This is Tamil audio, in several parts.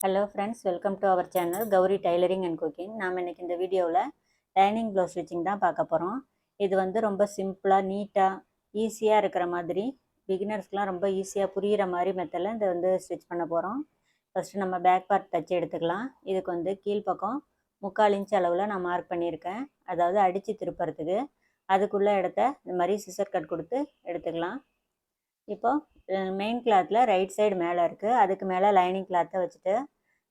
Hello friends welcome to our channel Gowri tailoring and cooking நாம் இன்னைக்கு இந்த வீடியோவில் லைனிங் ப்ளவுஸ் ஸ்டிச்சிங் தான் பார்க்க போகிறோம் இது வந்து ரொம்ப சிம்பிளாக நீட்டாக ஈஸியாக இருக்கிற மாதிரி பிகினர்ஸ்க்கெலாம் ரொம்ப ஈஸியாக புரிகிற மாதிரி மெத்தடில் இந்த வந்து ஸ்டிச் பண்ண போகிறோம் ஃபஸ்ட்டு நம்ம பேக் பார்ட் தச்சு எடுத்துக்கலாம். இதுக்கு வந்து கீழ்ப்பக்கம் முக்கால் இன்ச் அளவில் நான் மார்க் பண்ணியிருக்கேன். அதாவது அடித்து திருப்புறதுக்கு. அதுக்குள்ளே இடத்த இந்த மாதிரி சிசர் கட் கொடுத்து எடுத்துக்கலாம். இப்போது மெயின் கிளாத்தில் ரைட் சைடு மேலே இருக்குது அதுக்கு மேலே லைனிங் கிளாத்தை வச்சுட்டு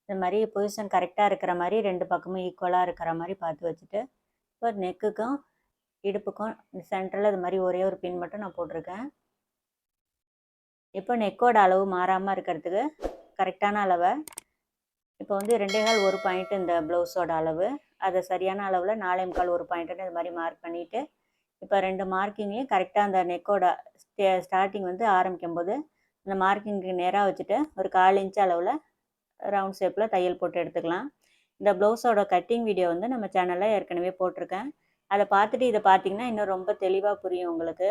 இந்த மாதிரி பொசிஷன் கரெக்டாக இருக்கிற மாதிரி ரெண்டு பக்கமும் ஈக்குவலாக இருக்கிற மாதிரி பார்த்து வச்சுட்டு இப்போ நெக்குக்கும் இடுப்புக்கும் சென்டரில் இது மாதிரி ஒரே ஒரு பின் மட்டும் நான் போட்டிருக்கேன். இப்போ நெக்கோட அளவு மாறாமல் இருக்கிறதுக்கு கரெக்டான அளவை இப்போ வந்து ரெண்டே கால் ஒரு பாயிண்ட் இந்த ப்ளவுஸோட அளவு அதை சரியான அளவில் நாலே முக்கால் ஒரு பாயிண்ட்டுன்னு இது மாதிரி மார்க் பண்ணிவிட்டு இப்போ ரெண்டு மார்க்கிங்லேயும் கரெக்டாக அந்த நெக்கோட ஸ்டார்டிங் வந்து ஆரம்பிக்கும் போது அந்த மார்க்கிங்க்கு நேராக வச்சுட்டு ஒரு கால் இன்ச் அளவில் ரவுண்ட் ஷேப்பில் தையல் போட்டு எடுத்துக்கலாம். இந்த ப்ளவுஸோட கட்டிங் வீடியோ வந்து நம்ம சேனலில் ஏற்கனவே போட்டிருக்கேன். அதை பார்த்துட்டு இதை பார்த்தீங்கன்னா இன்னும் ரொம்ப தெளிவாக புரியும் உங்களுக்கு.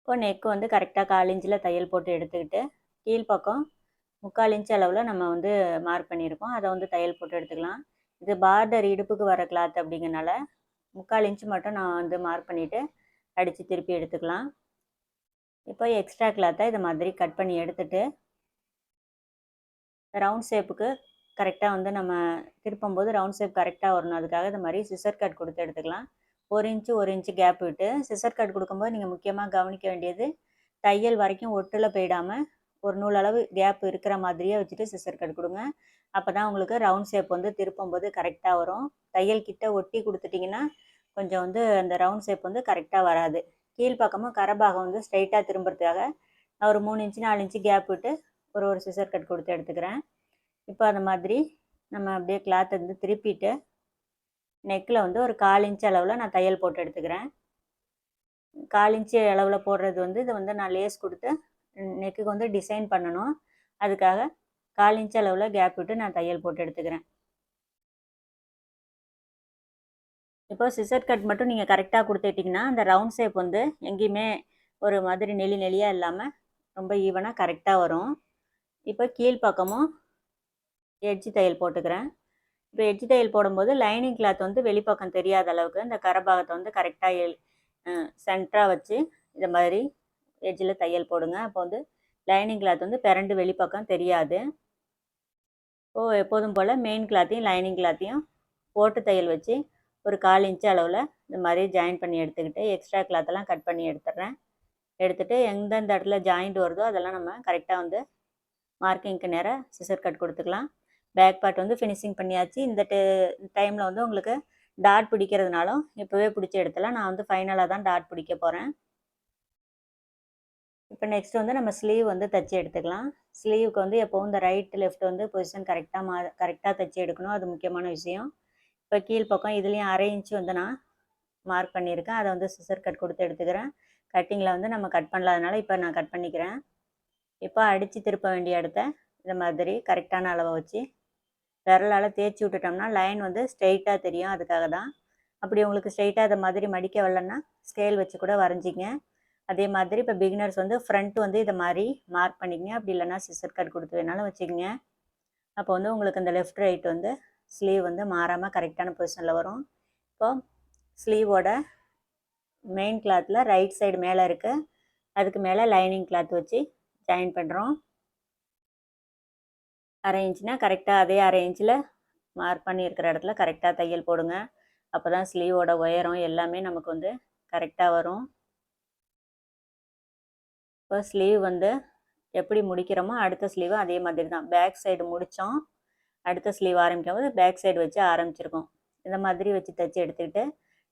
இப்போ நெக்கு வந்து கரெக்டாக கால் இன்ச்சில் தையல் போட்டு எடுத்துக்கிட்டு கீழ்ப்பக்கம் முக்கால் இன்ச் அளவில் நம்ம வந்து மார்க் பண்ணியிருக்கோம். அதை வந்து தையல் போட்டு எடுத்துக்கலாம். இது பார்டர் இடுப்புக்கு வர கிளாத் அப்படிங்கிறனால முக்கால் இன்ச்சு மட்டும் நான் வந்து மார்க் பண்ணிவிட்டு அடித்து திருப்பி எடுத்துக்கலாம். இப்போ எக்ஸ்ட்ரா கிளாத்தை இதை மாதிரி கட் பண்ணி எடுத்துட்டு ரவுண்ட் ஷேப்புக்கு கரெக்டாக வந்து நம்ம திருப்பும்போது ரவுண்ட் ஷேப் கரெக்டாக வரணும். அதுக்காக இந்த மாதிரி சிசர் கட் கொடுத்து எடுத்துக்கலாம். ஒரு இன்ச்சு ஒரு இன்ச்சு கேப் விட்டு சிசர் கட் கொடுக்கும்போது நீங்கள் முக்கியமாக கவனிக்க வேண்டியது தையல் வரைக்கும் ஒட்டில் போயிடாமல் ஒரு நூல் அளவு கேப் இருக்கிற மாதிரியே வச்சுட்டு சிசர் கட் கொடுங்க. அப்போ தான் உங்களுக்கு ரவுண்ட் ஷேப் வந்து திருப்பும்போது கரெக்டாக வரும். தையல் கிட்ட ஒட்டி கொடுத்துட்டிங்கன்னா கொஞ்சம் வந்து அந்த ரவுண்ட் ஷேப் வந்து கரெக்டாக வராது. கீழ்ப்பக்கமும் கரபாகம் வந்து ஸ்ட்ரைட்டாக திரும்புறதுக்காக நான் ஒரு மூணு இன்ச்சு நாலு இன்ச்சு கேப் விட்டு ஒரு ஒரு சிசர் கட் கொடுத்து எடுத்துக்கிறேன். இப்போ அந்த மாதிரி நம்ம அப்படியே கிளாத் வந்து திருப்பிட்டு நெக்கில் வந்து ஒரு கால் இன்ச் அளவில் நான் தையல் போட்டு எடுத்துக்கிறேன். கால் இன்ச்சு அளவில் போடுறது வந்து இதை வந்து நான் லேஸ் கொடுத்து நெக்குக்கு வந்து டிசைன் பண்ணணும். அதுக்காக கால் இன்ச் அளவில் கேப் விட்டு நான் தையல் போட்டு எடுத்துக்கிறேன். இப்போ சிசர் கட் மட்டும் நீங்கள் கரெக்டாக கொடுத்துட்டிங்கன்னா அந்த ரவுண்ட் ஷேப் வந்து எங்கேயுமே ஒரு மாதிரி நெளி நெளியாக இல்லாமல் ரொம்ப ஈவனாக கரெக்டாக வரும். இப்போ கீழ்ப்பக்கமும் எட்ஜி தையல் போட்டுக்கிறேன். இப்போ எட்ஜி தையல் போடும்போது லைனிங் கிளாத் வந்து வெளிப்பக்கம் தெரியாத அளவுக்கு இந்த கரபாகத்தை வந்து கரெக்டாக எல் சென்டராக வச்சு இந்த மாதிரி எட்ஜில் தையல் போடுங்க. அப்போ வந்து லைனிங் கிளாத் வந்து பிறண்டு வெளிப்பக்கம் தெரியாது. ஓ எப்போதும் போல் மெயின் கிளாத்தையும் லைனிங் கிளாத்தையும் போட்டு தையல் வச்சு ஒரு கால் இன்ச்சு அளவில் இந்த மாதிரி ஜாயின் பண்ணி எடுத்துக்கிட்டு எக்ஸ்ட்ரா கிளாத்தெல்லாம் கட் பண்ணி எடுத்துடுறேன். எடுத்துகிட்டு எந்தெந்த இடத்துல ஜாயிண்ட் வருதோ அதெல்லாம் நம்ம கரெக்டாக வந்து மார்க்கிங்க்கு நேராக சிசர் கட் கொடுத்துக்கலாம். பேக் பார்ட் வந்து ஃபினிஷிங் பண்ணியாச்சு. இந்த டைமில் வந்து உங்களுக்கு டாட் பிடிக்கிறதுனாலும் இப்போவே பிடிச்சி எடுத்துலாம் நான் வந்து ஃபைனலாக தான் டாட் பிடிக்க போகிறேன் இப்போ நெக்ஸ்ட் வந்து நம்ம ஸ்லீவ் வந்து தைச்சி எடுத்துக்கலாம். ஸ்லீவுக்கு வந்து எப்போவும் இந்த ரைட் லெஃப்ட் வந்து பொசிஷன் கரெக்டாக மா கரெக்டாக தைச்சி எடுக்கணும். அது முக்கியமான விஷயம். இப்போ கீழ் பக்கம் இதுலேயும் அரை இன்ச்சு வந்து நான் மார்க் பண்ணியிருக்கேன். அதை வந்து சிசர் கட் கொடுத்து எடுத்துக்கிறேன். கட்டிங்கில் வந்து நம்ம கட் பண்ணலாதனால இப்போ நான் கட் பண்ணிக்கிறேன். இப்போ அடித்து திருப்ப வேண்டிய இடத்த இந்த மாதிரி கரெக்டான அளவை வச்சு விரலால் தேய்ச்சி விட்டுட்டோம்னா லைன் வந்து ஸ்ட்ரெயிட்டாக தெரியும். அதுக்காக தான். அப்படி உங்களுக்கு ஸ்ட்ரெயிட்டாக அதை மாதிரி மடிக்க வரலன்னா ஸ்கேல் வச்சு கூட வரைஞ்சிங்க. அதே மாதிரி இப்போ பிகினர்ஸ் வந்து ஃப்ரண்ட் வந்து இதை மாதிரி மார்க் பண்ணிக்கங்க. அப்படி இல்லைன்னா சிசர் கட் கொடுத்து வேணாலும் வச்சுக்கோங்க. அப்போ வந்து உங்களுக்கு இந்த லெஃப்ட் ரைட் வந்து ஸ்லீவ் வந்து மாறாமல் கரெக்டான பொசிஷனில் வரும். இப்போ ஸ்லீவோட மெயின் கிளாத்தில் ரைட் சைடு மேலே இருக்குது அதுக்கு மேலே லைனிங் கிளாத் வச்சு ஜாயின் பண்ணுறோம் அரை கரெக்டாக அதே அரை இன்ச்சில் மார்க் பண்ணியிருக்கிற இடத்துல கரெக்டாக தையல் போடுங்க. அப்போ தான் ஸ்லீவோட உயரம் எல்லாமே நமக்கு வந்து கரெக்டாக வரும். இப்போ ஸ்லீவ் வந்து எப்படி முடிக்கிறோமோ அடுத்த ஸ்லீவு அதே மாதிரி தான். பேக் சைடு முடித்தோம் அடுத்த ஸ்லீவ் ஆரம்பிக்கும் போது பேக் சைடு வச்சு ஆரம்பிச்சிருக்கோம். இந்த மாதிரி வச்சு தைச்சி எடுத்துக்கிட்டு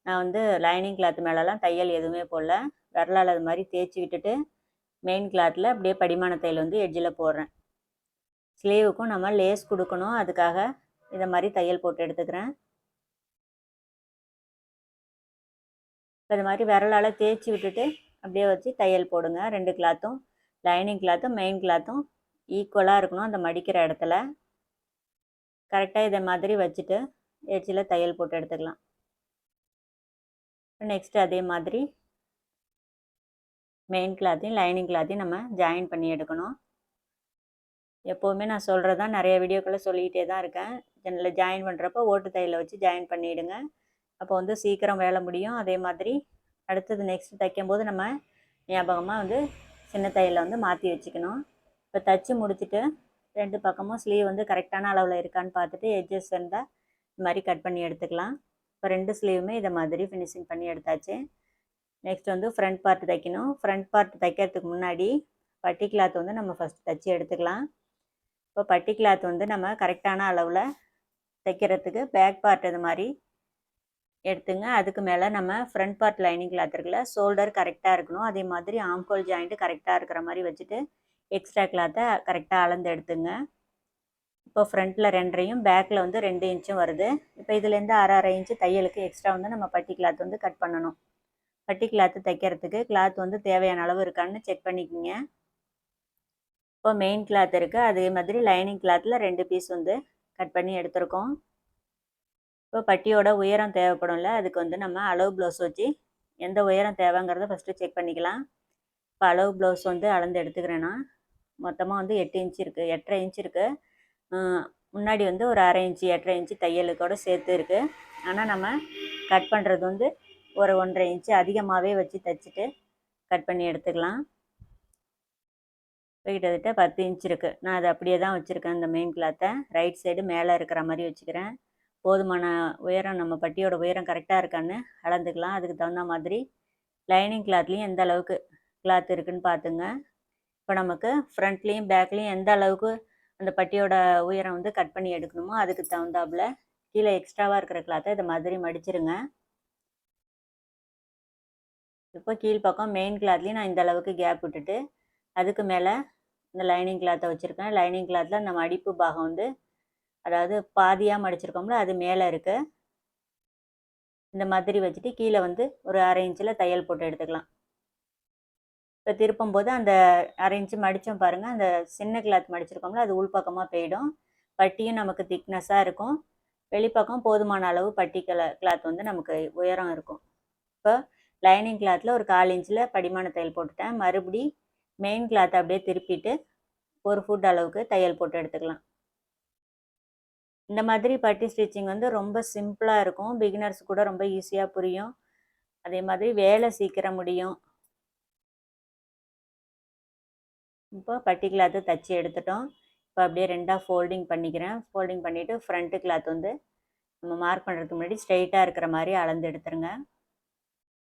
நான் வந்து லைனிங் கிளாத் மேலெலாம் தையல் எதுவுமே போடல. விரலால் அது மாதிரி தேய்ச்சி விட்டுட்டு மெயின் கிளாத்தில் அப்படியே படிமான தையல் வந்து எட்ஜில் போடுறேன். ஸ்லீவுக்கும் நம்ம லேஸ் கொடுக்கணும். அதுக்காக இதை மாதிரி தையல் போட்டு எடுத்துக்கிறேன். இது மாதிரி விரலால் தேய்ச்சி விட்டுட்டு அப்படியே வச்சு தையல் போடுங்க. ரெண்டு கிளாத்தும் லைனிங் கிளாத்தும் மெயின் கிளாத்தும் ஈக்குவலாக இருக்கணும் அந்த மடிக்கிற இடத்துல. கரெக்டாக இதை மாதிரி வச்சுட்டு எட்ஜில் தையல் போட்டு எடுத்துக்கலாம். நெக்ஸ்ட்டு அதே மாதிரி மெயின் கிளாத்தையும் லைனிங் கிளாத்தையும் நம்ம ஜாயின் பண்ணி எடுக்கணும். எப்போவுமே நான் சொல்கிறது தான் நிறைய வீடியோக்களை சொல்லிக்கிட்டே தான் இருக்கேன். ஜன்னலில் ஜாயின் பண்ணுறப்போ ஓட்டு தையலை வச்சு ஜாயின் பண்ணிவிடுங்க அப்போ வந்து சீக்கிரம் வேலை முடியும். அதே மாதிரி அடுத்தது நெக்ஸ்ட் தைக்கும்போது நம்ம ஞாபகமாக வந்து சின்ன தையில் வந்து மாற்றி வச்சுக்கணும். இப்போ தைச்சி முடிச்சுட்டு ரெண்டு பக்கமும் ஸ்லீவ் வந்து கரெக்டான அளவில் இருக்கான்னு பார்த்துட்டு எட்ஜஸ் இருந்தால் இந்த மாதிரி கட் பண்ணி எடுத்துக்கலாம். இப்போ ரெண்டு ஸ்லீவுமே இதை மாதிரி ஃபினிஷிங் பண்ணி எடுத்தாச்சு. நெக்ஸ்ட் வந்து ஃப்ரண்ட் பார்ட் தைக்கணும். ஃப்ரண்ட் பார்ட் தைக்கிறதுக்கு முன்னாடி பட்டி கிளாத் வந்து நம்ம ஃபஸ்ட் தைச்சி எடுத்துக்கலாம். இப்போ பட்டி கிளாத் வந்து நம்ம கரெக்டான அளவில் தைக்கிறதுக்கு பேக் பார்ட் இது மாதிரி எடுத்துங்க. அதுக்கு மேலே நம்ம ஃப்ரண்ட் பார்ட் லைனிங் கிளாத் இருக்குல்ல ஷோல்டர் கரெக்டாக இருக்கணும். அதே மாதிரி ஆம்கோல் ஜாயிண்ட்டு கரெக்டாக இருக்கிற மாதிரி வச்சுட்டு எக்ஸ்ட்ரா கிளாத்தை கரெக்டாக அளந்து எடுத்துங்க. இப்போ ஃப்ரண்ட்டில் ரெண்டரையும் பேக்கில் வந்து ரெண்டு இன்ச்சும் வருது. இப்போ இதுலேருந்து அரை அரை இன்ச்சு தையலுக்கு எக்ஸ்ட்ரா வந்து நம்ம பட்டி கிளாத் வந்து கட் பண்ணணும். பட்டி கிளாத்து தைக்கிறதுக்கு கிளாத் வந்து தேவையான அளவு இருக்கான்னு செக் பண்ணிக்கோங்க. இப்போ மெயின் கிளாத் இருக்குது அதே மாதிரி லைனிங் கிளாத்தில் ரெண்டு பீஸ் வந்து கட் பண்ணி எடுத்திருக்கோம். இப்போ பட்டியோட உயரம் தேவைப்படும்ல அதுக்கு வந்து நம்ம அளவு ப்ளவுஸ் வச்சு எந்த உயரம் தேவைங்கிறத ஃபஸ்ட்டு செக் பண்ணிக்கலாம். இப்போ அளவு ப்ளவுஸ் வந்து அளந்து எடுத்துக்கிறேன்னா மொத்தமாக வந்து எட்டு இன்ச்சு இருக்குது எட்டரை இன்ச்சு இருக்குது முன்னாடி வந்து ஒரு அரை இன்ச்சு எட்டரை இன்ச்சு தையலுக்கோடு சேர்த்து இருக்குது ஆனால் நம்ம கட் பண்ணுறது வந்து ஒரு ஒன்றரை இன்ச்சு அதிகமாகவே வச்சு தைச்சிட்டு கட் பண்ணி எடுத்துக்கலாம். இப்போ கிட்டத்தட்ட பத்து இன்ச் இருக்குது நான் அதை அப்படியே தான் வச்சுருக்கேன் இந்த மெயின் கிளாத்தை ரைட் சைடு மேலே இருக்கிற மாதிரி வச்சுக்கிறேன். போதுமான உயரம் நம்ம பட்டியோட உயரம் கரெக்டாக இருக்கான்னு அளந்துக்கலாம். அதுக்கு தகுந்த மாதிரி லைனிங் கிளாத்லேயும் எந்த அளவுக்கு கிளாத் இருக்குன்னு பார்த்துங்க இப்போ நமக்கு ஃப்ரண்ட்லேயும் பேக்லேயும் எந்த அளவுக்கு அந்த பட்டியோட உயரம் வந்து கட் பண்ணி எடுக்கணுமோ அதுக்கு தகுந்தாப்புல கீழே எக்ஸ்ட்ராவாக இருக்கிற கிளாத்தை இதை மாதிரி மடிச்சிருங்க. இப்போ கீழ்ப்பக்கம் மெயின் கிளாத்லேயும் நான் இந்த அளவுக்கு கேப் விட்டுட்டு அதுக்கு மேலே இந்த லைனிங் கிளாத்தை வச்சுருக்கேன். லைனிங் கிளாத்தில் அந்த மடிப்பு பாகம் வந்து அதாவது பாதியாக மடிச்சிருக்கோம்ல அது மேலே இருக்குது இந்த மாதிரி வச்சுட்டு கீழே வந்து ஒரு அரை இன்ச்சில் தையல் போட்டு எடுத்துக்கலாம். இப்போ திருப்பும் போது அந்த அரை இன்ச்சு மடித்தோம் பாருங்கள் அந்த சின்ன கிளாத் மடிச்சிருக்கோம்ல அது உள்பக்கமாக போயிடும். பட்டியும் நமக்கு திக்னஸாக இருக்கும். வெளிப்பக்கம் போதுமான அளவு பட்டி கிளா கிளாத் வந்து நமக்கு உயரம் இருக்கும். இப்போ லைனிங் கிளாத்தில் ஒரு கால் இன்ச்சில் படிமான தையல் போட்டுட்டேன். மறுபடி மெயின் கிளாத்தை அப்படியே திருப்பிட்டு ஒரு ஃபுட் அளவுக்கு தையல் போட்டு எடுத்துக்கலாம். இந்த மாதிரி பட்டி ஸ்டிச்சிங் வந்து ரொம்ப சிம்பிளாக இருக்கும். பிகினர்ஸ் கூட ரொம்ப ஈஸியாக புரியும். அதே மாதிரி வேலை சீக்கிரம் முடியும். இப்போ பட்டி கிளாத்து தச்சு எடுத்துட்டோம். இப்போ அப்படியே ரெண்டாக ஃபோல்டிங் பண்ணிக்கிறேன். ஃபோல்டிங் பண்ணிவிட்டு ஃப்ரண்ட்டு கிளாத் வந்து நம்ம மார்க் பண்ணுறதுக்கு முன்னாடி ஸ்ட்ரெயிட்டாக இருக்கிற மாதிரி அளந்து எடுத்துருங்க.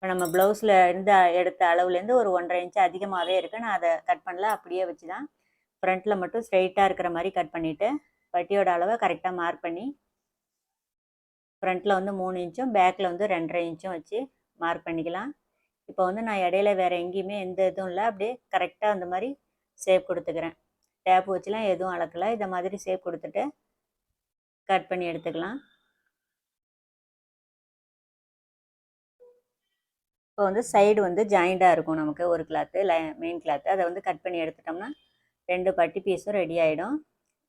இப்போ நம்ம ப்ளவுஸில் இருந்த எடுத்த அளவுலேருந்து ஒரு ஒன்றரை இன்ச்சு அதிகமாகவே இருக்குது நான் அதை கட் பண்ணல. அப்படியே வச்சு தான் ஃப்ரண்ட்டில் மட்டும் ஸ்ட்ரெயிட்டாக இருக்கிற மாதிரி கட் பண்ணிவிட்டு பட்டியோட அளவை கரெக்டாக மார்க் பண்ணி ஃப்ரண்ட்டில் வந்து மூணு இன்ச்சும் பேக்கில் வந்து ரெண்டரை இன்ச்சும் வச்சு மார்க் பண்ணிக்கலாம். இப்போ வந்து நான் இடையில வேறு எங்கேயுமே எந்த இதுவும் இல்லை. அப்படியே கரெக்டாக அந்த மாதிரி சேப் கொடுத்துக்கிறேன். டேப் வச்சுலாம் எதுவும் அளக்கலை. இதை மாதிரி சேப் கொடுத்துட்டு கட் பண்ணி எடுத்துக்கலாம். இப்போ வந்து சைடு வந்து ஜாயிண்டாக இருக்கும் நமக்கு. ஒரு கிளாத்து லை மெயின் கிளாத்து அதை வந்து கட் பண்ணி எடுத்துட்டோம்னா ரெண்டு பட்டி பீஸும் ரெடி ஆகிடும்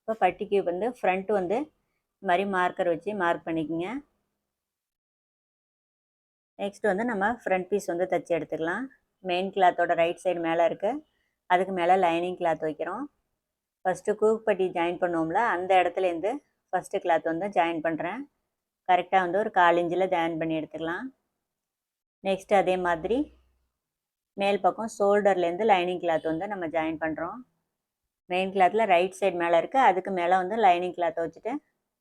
இப்போ பட்டிக்கு வந்து ஃப்ரண்ட் வந்து இது மாதிரி மார்க்கர் வச்சு மார்க் பண்ணிக்கோங்க. நெக்ஸ்ட் வந்து நம்ம ஃப்ரண்ட் பீஸ் வந்து தைச்சி எடுத்துக்கலாம். மெயின் கிளாத்தோட ரைட் சைடு மேலே இருக்குது அதுக்கு மேலே லைனிங் கிளாத் வைக்கிறோம். ஃபஸ்ட்டு கூக் பட்டி ஜாயின் பண்ணுவோம்ல அந்த இடத்துலேருந்து ஃபஸ்ட்டு கிளாத் வந்து ஜாயின் பண்ணுறேன் கரெக்டாக வந்து ஒரு கால் ஜாயின் பண்ணி எடுத்துக்கலாம். நெக்ஸ்ட் அதே மாதிரி மேல் பக்கம் ஷோல்டர்லேருந்து லைனிங் கிளாத் வந்து நம்ம ஜாயின் பண்ணுறோம் மெயின் கிளாத்தில் ரைட் சைடு மேலே இருக்குது அதுக்கு மேலே வந்து லைனிங் கிளாத்தை வச்சுட்டு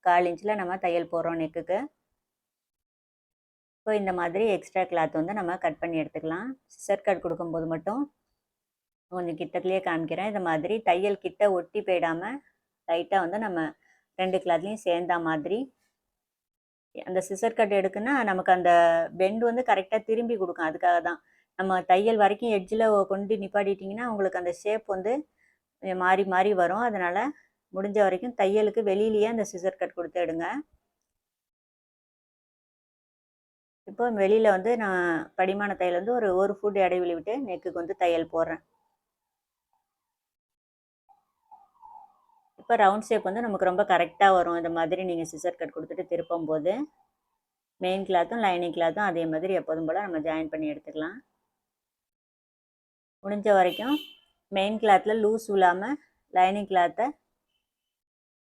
கால் இன்ச்சில் நம்ம தையல் போடுறோம் நெக்குக்கு இப்போ இந்த மாதிரி எக்ஸ்ட்ரா கிளாத் வந்து நம்ம கட் பண்ணி எடுத்துக்கலாம். சிசர் கட் கொடுக்கும்போது மட்டும் கொஞ்சம் கிட்டத்துலேயே காமிக்கிறேன். இந்த மாதிரி தையல் கிட்ட ஒட்டி போயிடாமல் லைட்டாக வந்து நம்ம ரெண்டு கிளாத்லேயும் சேர்ந்தா மாதிரி அந்த சிசர் கட் எடுக்குன்னா நமக்கு அந்த பெண்டு வந்து கரெக்டாக திரும்பி கொடுக்கும். அதுக்காக தான். நம்ம தையல் வரைக்கும் எட்ஜில் கொண்டு நிப்பாட்டிட்டிங்கன்னா உங்களுக்கு அந்த ஷேப் வந்து மாறி மாறி வரும். அதனால் முடிஞ்ச வரைக்கும் தையலுக்கு வெளியிலேயே அந்த சிசர் கட் கொடுத்து எடுங்க. இப்போ வெளியில் வந்து நான் படிமான தையல் வந்து ஒரு ஒரு ஃபுட் இடைவெளி விட்டு நெக்குக்கு வந்து தையல் போடுறேன். இப்போ ரவுண்ட் ஷேப் வந்து நமக்கு ரொம்ப கரெக்டாக வரும். இந்த மாதிரி நீங்கள் சிசர் கட் கொடுத்துட்டு திருப்பும் போது மெயின் கிளாத்தும் லைனிங் கிளாத்தும் அதே மாதிரி எப்போதும் போல் நம்ம ஜாயின் பண்ணி எடுத்துக்கலாம். முடிஞ்ச வரைக்கும் மெயின் கிளாத்தில் லூஸ் விழாமல் லைனிங் கிளாத்தை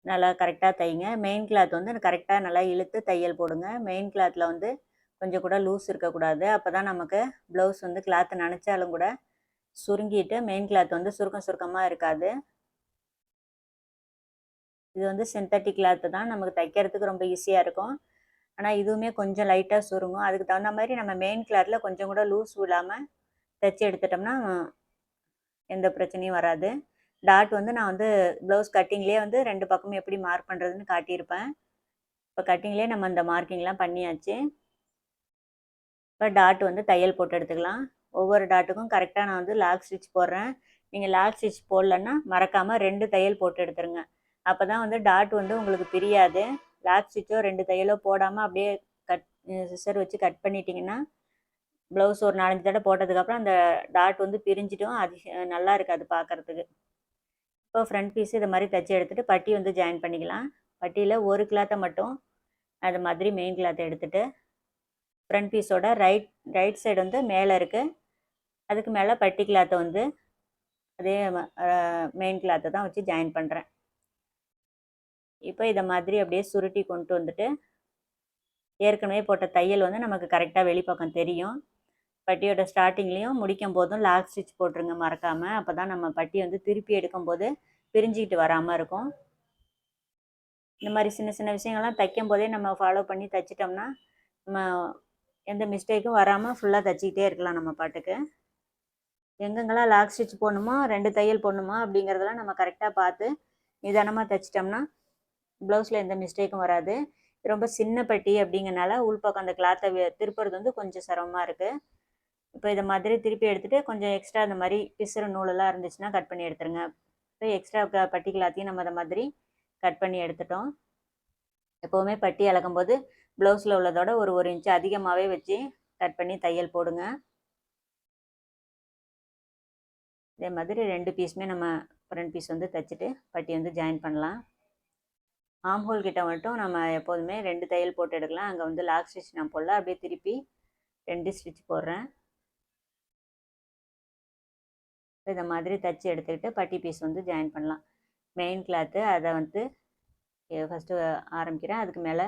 நல்லா கரெக்டாக தைங்க. மெயின் கிளாத் வந்து கரெக்டாக நல்லா இழுத்து தையல் போடுங்க. மெயின் கிளாத்தில் வந்து கொஞ்சம் கூட லூஸ் இருக்கக்கூடாது. அப்போ தான் நமக்கு ப்ளவுஸ் வந்து கிளாத்து நினச்சாலும் கூட சுருங்கிட்டு மெயின் கிளாத் வந்து சுருக்கம் சுருக்கமாக இருக்காது. இது வந்து சிந்தட்டிக் கிளாத்து தான். நமக்கு தைக்கிறதுக்கு ரொம்ப ஈஸியாக இருக்கும். ஆனால் இதுவுமே கொஞ்சம் லைட்டாக சுருங்கும். அதுக்கு தகுந்த மாதிரி நம்ம மெயின் கிளாத்தில் கொஞ்சம் கூட லூஸ் விடாமல் தைச்சி எடுத்துட்டோம்னா எந்த பிரச்சனையும் வராது. டாட் வந்து நான் வந்து ப்ளவுஸ் கட்டிங்லேயே வந்து ரெண்டு பக்கமும் எப்படி மார்க் பண்ணுறதுன்னு காட்டியிருப்பேன். இப்போ கட்டிங்லேயே நம்ம அந்த மார்க்கிங்லாம் பண்ணியாச்சு. இப்போ டாட் வந்து தையல் போட்டு எடுத்துக்கலாம். ஒவ்வொரு டாட்டுக்கும் கரெக்டாக நான் வந்து லாக் ஸ்டிச் போடுறேன். நீங்கள் லாக் ஸ்டிச் போடலன்னா மறக்காமல் ரெண்டு தையல் போட்டு எடுத்துருங்க. அப்போ தான் வந்து டாட் வந்து உங்களுக்கு பிரியாது. லாக் ஸ்டிச்சோ ரெண்டு தையலோ போடாமல் அப்படியே கட் சிசர் வச்சு கட் பண்ணிட்டீங்கன்னா ப்ளவுஸ் ஒரு நாலஞ்சு தடவை போட்டதுக்கப்புறம் அந்த டாட் வந்து பிரிஞ்சிட்டும் அது நல்லா இருக்காது பார்க்குறதுக்கு இப்போ ஃப்ரண்ட் பீஸ் இதை மாதிரி தைச்சி எடுத்துகிட்டு பட்டி வந்து ஜாயின் பண்ணிக்கலாம். பட்டியில் ஒரு கிளாத்தை மட்டும் அது மாதிரி மெயின் கிளாத்தை எடுத்துகிட்டு ஃப்ரண்ட் பீஸோட ரைட் ரைட் சைடு வந்து மேலே இருக்குது அதுக்கு மேலே பட்டி கிளாத்தை வந்து அதே மெயின் கிளாத்தை தான் வச்சு ஜாயின் பண்ணுறேன் இப்போ இதை மாதிரி அப்படியே சுருட்டி கொண்டு வந்துட்டு ஏற்கனவே போட்ட தையல் வந்து நமக்கு கரெக்டாக வெளிப்பக்கம் தெரியும். பட்டியோட ஸ்டார்டிங்லேயும் முடிக்கும் போதும் லாக் ஸ்டிச் போட்டுருங்க மறக்காமல் அப்போ தான் நம்ம பட்டி வந்து திருப்பி எடுக்கும்போது பிரிஞ்சிக்கிட்டு வராமல் இருக்கும். இந்த மாதிரி சின்ன சின்ன விஷயங்கள்லாம் தைக்கும் போதே நம்ம ஃபாலோ பண்ணி தைச்சிட்டோம்னா நம்ம எந்த மிஸ்டேக்கும் வராமல் ஃபுல்லாக தைச்சிக்கிட்டே இருக்கலாம் நம்ம பாட்டுக்கு. எங்கெங்கெல்லாம் லாக் ஸ்டிச் போடணுமோ ரெண்டு தையல் போடணுமா அப்படிங்கிறதெல்லாம் நம்ம கரெக்டாக பார்த்து நிதானமாக தைச்சிட்டோம்னா ப்ளவுஸில் எந்த மிஸ்டேக்கும் வராது. ரொம்ப சின்ன பட்டி அப்படிங்கிறனால உள்பக்கம் அந்த கிளாத்தை திருப்புறது வந்து கொஞ்சம் சிரமமாக இருக்குது இப்போ இதை மாதிரி திருப்பி எடுத்துகிட்டு கொஞ்சம் எக்ஸ்ட்ரா அந்த மாதிரி பிசுறு நூலெல்லாம் இருந்துச்சுன்னா கட் பண்ணி எடுத்துருங்க. இப்போ எக்ஸ்ட்ரா பட்டி கிளாத்தையும் நம்ம அதை மாதிரி கட் பண்ணி எடுத்துட்டோம். எப்போவுமே பட்டி அளக்கும் போது ப்ளவுஸில் உள்ளதோட ஒரு ஒரு இன்ச்சு அதிகமாகவே வச்சு கட் பண்ணி தையல் போடுங்க. இதே மாதிரி ரெண்டு பீஸுமே நம்ம ஃப்ரண்ட் பீஸ் வந்து தைச்சிட்டு பட்டி வந்து ஜாயின் பண்ணலாம். ஆம் ஹோல் கிட்ட மட்டும் நம்ம எப்போதுமே ரெண்டு தையல் போட்டு எடுக்கலாம். அங்கே வந்து லாக் ஸ்டிச் நான் போடல. அப்படியே திருப்பி ரெண்டு ஸ்டிச் போடுறேன். இதை மாதிரி தைச்சி எடுத்துக்கிட்டு பட்டி பீஸ் வந்து ஜாயின் பண்ணலாம். மெயின் கிளாத்து அதை வந்து ஃபஸ்ட்டு ஆரம்பிக்கிறேன். அதுக்கு மேலே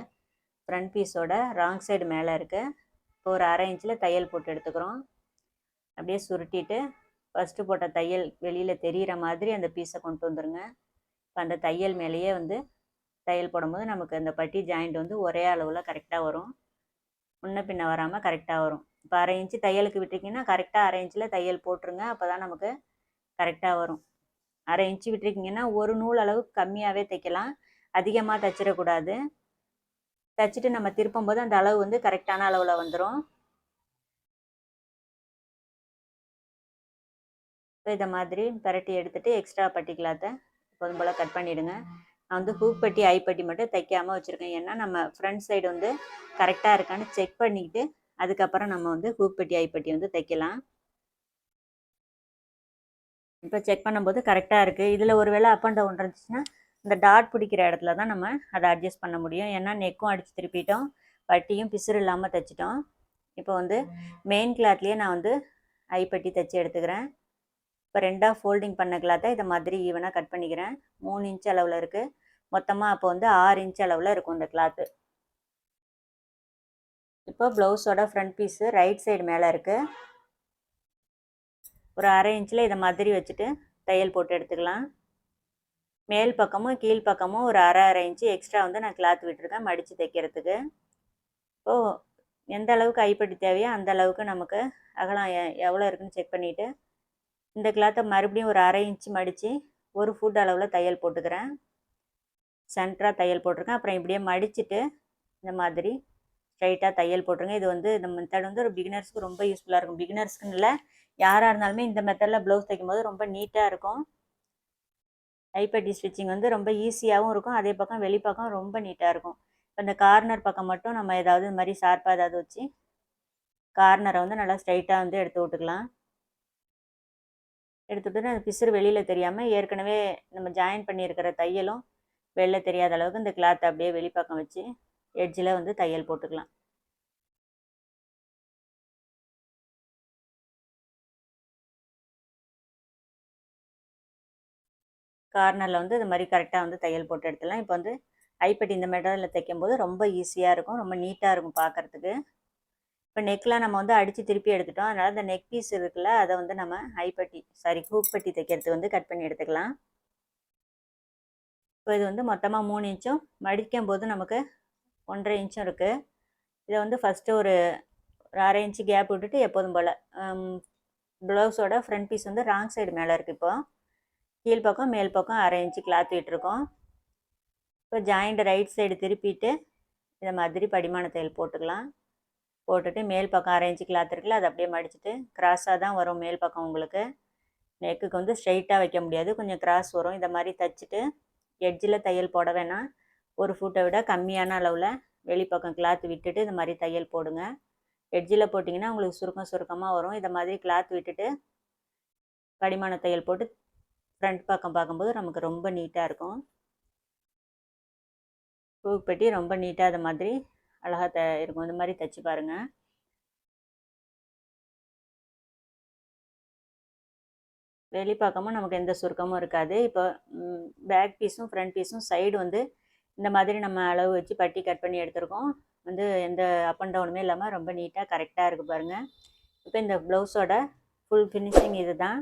ஃப்ரண்ட் பீஸோட ராங் சைடு மேலே இருக்குது இப்போ ஒரு அரை இன்ச்சில் தையல் போட்டு எடுத்துக்கிறோம். அப்படியே சுருட்டிட்டு ஃபஸ்ட்டு போட்ட தையல் வெளியில் தெரிகிற மாதிரி அந்த பீஸை கொண்டு வந்துடுங்க இப்போ அந்த தையல் மேலேயே வந்து தையல் போடும்போது நமக்கு அந்த பட்டி ஜாயிண்ட் வந்து ஒரே அளவில் கரெக்டாக வரும். முன்ன பின்ன வராமல் கரெக்டாக வரும். இப்போ அரை இன்ச்சு தையலுக்கு விட்டுருக்கீங்கன்னா கரெக்டாக அரை இன்ச்சில் தையல் போட்டுருங்க அப்போ தான் நமக்கு கரெக்டாக வரும். அரை இன்ச்சு விட்டுருக்கீங்கன்னா ஒரு நூல் அளவுக்கு கம்மியாகவே தைக்கலாம். அதிகமாக தைச்சிடக்கூடாது. தைச்சிட்டு நம்ம திருப்பும் போது அந்த அளவு வந்து கரெக்டான அளவில் வந்துடும் இப்போ இதை மாதிரி பரட்டி எடுத்துகிட்டு எக்ஸ்ட்ரா பட்டி கிளாத்தை போல போல் கட் பண்ணிவிடுங்க நான் வந்து ஹூப்பட்டி ஐப்பட்டி மட்டும் தைக்காமல் வச்சுருக்கேன். ஏன்னா நம்ம ஃப்ரண்ட் சைடு வந்து கரெக்டாக இருக்கான்னு செக் பண்ணிக்கிட்டு அதுக்கப்புறம் நம்ம வந்து ஹூப்பட்டி ஐப்பட்டி வந்து தைக்கலாம். இப்போ செக் பண்ணும்போது கரெக்டாக இருக்குது இதில் ஒரு வேளை அப் அண்ட் டவுன் இருந்துச்சுன்னா இந்த டாட் பிடிக்கிற இடத்துல தான் நம்ம அதை அட்ஜஸ்ட் பண்ண முடியும். ஏன்னா நெக்கும் அடித்து திருப்பிட்டோம். பட்டியும் பிசுறு இல்லாமல் தைச்சிட்டோம். இப்போ வந்து மெயின் கிளாத்லேயே நான் வந்து ஐப்பட்டி தைச்சி எடுத்துக்கிறேன். இப்போ ரெண்டாக ஃபோல்டிங் பண்ண கிளாத்தை இதை மாதிரி ஈவனாக கட் பண்ணிக்கிறேன். மூணு இன்ச் அளவில் இருக்குது மொத்தமாக அப்போ வந்து ஆறு இன்ச் அளவில் இருக்கும் இந்த கிளாத்து இப்போ ப்ளவுஸோட ஃப்ரண்ட் பீஸு ரைட் சைடு மேலே இருக்குது ஒரு அரை இன்ச்சில் இதை மாதிரி வச்சுட்டு தையல் போட்டு எடுத்துக்கலாம். மேல் பக்கமும் கீழ் பக்கமும் ஒரு அரை அரை இன்ச்சு எக்ஸ்ட்ரா வந்து நான் கிளாத் விட்டுருக்கேன் மடித்து தைக்கிறதுக்கு. இப்போது எந்த அளவுக்கு ஐப்பட்டி தேவையோ அந்த அளவுக்கு நமக்கு அகலம் எவ்வளோ இருக்குன்னு செக் பண்ணிவிட்டு இந்த கிளாத்தை மறுபடியும் ஒரு அரை இன்ச்சு மடித்து ஒரு ஃபுட் அளவில் தையல் போட்டுக்கிறேன். சென்டராக தையல் போட்டிருக்கேன். அப்புறம் இப்படியே மடிச்சுட்டு இந்த மாதிரி ஸ்ட்ரைட்டாக தையல் போட்டுருங்க இது வந்து இந்த மெத்தட் வந்து ஒரு பிகினர்ஸ்க்கு ரொம்ப யூஸ்ஃபுல்லாக இருக்கும். பிகினர்ஸ்க்குன்னு இல்லை யாராக இருந்தாலுமே இந்த மெத்தடில் ப்ளவுஸ் தைக்கும் போது ரொம்ப நீட்டாக இருக்கும். ஐப்பட்டி ஸ்டிச்சிங் வந்து ரொம்ப ஈஸியாகவும் இருக்கும். அதே பக்கம் வெளிப்பக்கம் ரொம்ப நீட்டாக இருக்கும். இப்போ இந்த கார்னர் பக்கம் மட்டும் நம்ம ஏதாவது இந்த மாதிரி ஷார்ப்பாக ஏதாவது வச்சு கார்னரை வந்து நல்லா ஸ்ட்ரைட்டாக வந்து எடுத்து விட்டுக்கலாம் எடுத்துட்டு அந்த பிசுறு வெளியில் தெரியாமல் ஏற்கனவே நம்ம ஜாயின் பண்ணியிருக்கிற தையலும் வெளில தெரியாத அளவுக்கு இந்த கிளாத்தை அப்படியே வெளிப்பக்கம் வச்சு எட்ஜில் வந்து தையல் போட்டுக்கலாம். கார்னரில் வந்து இது மாதிரி கரெக்டாக வந்து தையல் போட்டு எடுத்துடலாம். இப்போ வந்து ஐப்பட்டி இந்த மெட்டரில் தைக்கும் போது ரொம்ப ஈஸியாக இருக்கும். ரொம்ப நீட்டாக இருக்கும் பார்க்குறதுக்கு இப்போ நெக்லாம் நம்ம வந்து அடித்து திருப்பி எடுத்துட்டோம். அதனால் அந்த நெக் பீஸ் இருக்குல்ல அதை வந்து நம்ம ஐப்பட்டி சாரி ஹூக் பட்டி தைக்கிறதுக்கு வந்து கட் பண்ணி எடுத்துக்கலாம். இப்போ இது வந்து மொத்தமாக மூணு இன்ச்சும் மடிக்கும் போது நமக்கு ஒன்றரை இன்ச்சும் இருக்குது இதை வந்து ஃபஸ்ட்டு ஒரு அரை இன்ச்சு கேப் விட்டுட்டு எப்போதும் போல் ப்ளவுஸோட ஃப்ரண்ட் பீஸ் வந்து ராங் சைடு மேலே இருக்குது இப்போ. கீழ் பக்கம் மேல் பக்கம் அரை இன்ச்சு கிளாத் விட்டுருக்கோம். இப்போ ஜாயிண்ட் ரைட் சைடு திருப்பிட்டு இதை மாதிரி படிமான தையல் போட்டுக்கலாம். போட்டுட்டு மேல் பக்கம் அரை இன்ச்சு கிளாத் இருக்குல்ல அதை அப்படியே மடிச்சுட்டு கிராஸாக தான் வரும் மேல் பக்கம் உங்களுக்கு. நெக்குக்கு வந்து ஸ்ட்ரைட்டாக வைக்க முடியாது கொஞ்சம் கிராஸ் வரும். இதை மாதிரி தைச்சிட்டு எட்ஜில் தையல் போட வேணாம் ஒரு ஃபுட்டை விட கம்மியான அளவில் வெளிப்பக்கம் கிளாத் விட்டுட்டு இந்த மாதிரி தையல் போடுங்க. எட்ஜில் போட்டிங்கன்னா உங்களுக்கு சுருக்கம் சுருக்கமாக வரும். இதை மாதிரி கிளாத் விட்டுட்டு படிமான தையல் போட்டு ஃப்ரண்ட் பக்கம் பார்க்கும்போது நமக்கு ரொம்ப நீட்டாக இருக்கும். பூப்பெட்டி பெட்டி ரொம்ப நீட்டாக அது மாதிரி அழகாக த இருக்கும். இந்த மாதிரி தைச்சி பாருங்கள் வெளி நமக்கு எந்த சுருக்கமும் இருக்காது. இப்போ பேக் பீஸும் ஃப்ரண்ட் பீஸும் சைடு வந்து இந்த மாதிரி நம்ம அளவு வச்சு பட்டி கட் பண்ணி எடுத்திருக்கோம். வந்து எந்த அப் அண்ட் டவுனுமே இல்லாமல் ரொம்ப நீட்டாக கரெக்டாக இருக்குது பாருங்கள் இப்போ இந்த ப்ளவுஸோட ஃபுல் ஃபினிஷிங் இது தான்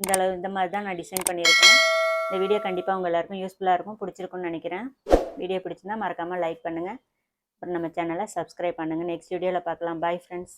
இந்த அளவு இந்த மாதிரி தான் நான் டிசைன் பண்ணியிருக்கேன். இந்த வீடியோ கண்டிப்பாக உங்கள் எல்லாருக்கும் யூஸ்ஃபுல்லாக இருக்கும் பிடிச்சிருக்குன்னு நினைக்கிறேன். வீடியோ பிடிச்சிருந்தா மறக்காமல் லைக் பண்ணுங்கள் அப்புறம் நம்ம சேனலை சப்ஸ்கிரைப் பண்ணுங்கள் நெக்ஸ்ட் வீடியோவில் பார்க்கலாம். Bye friends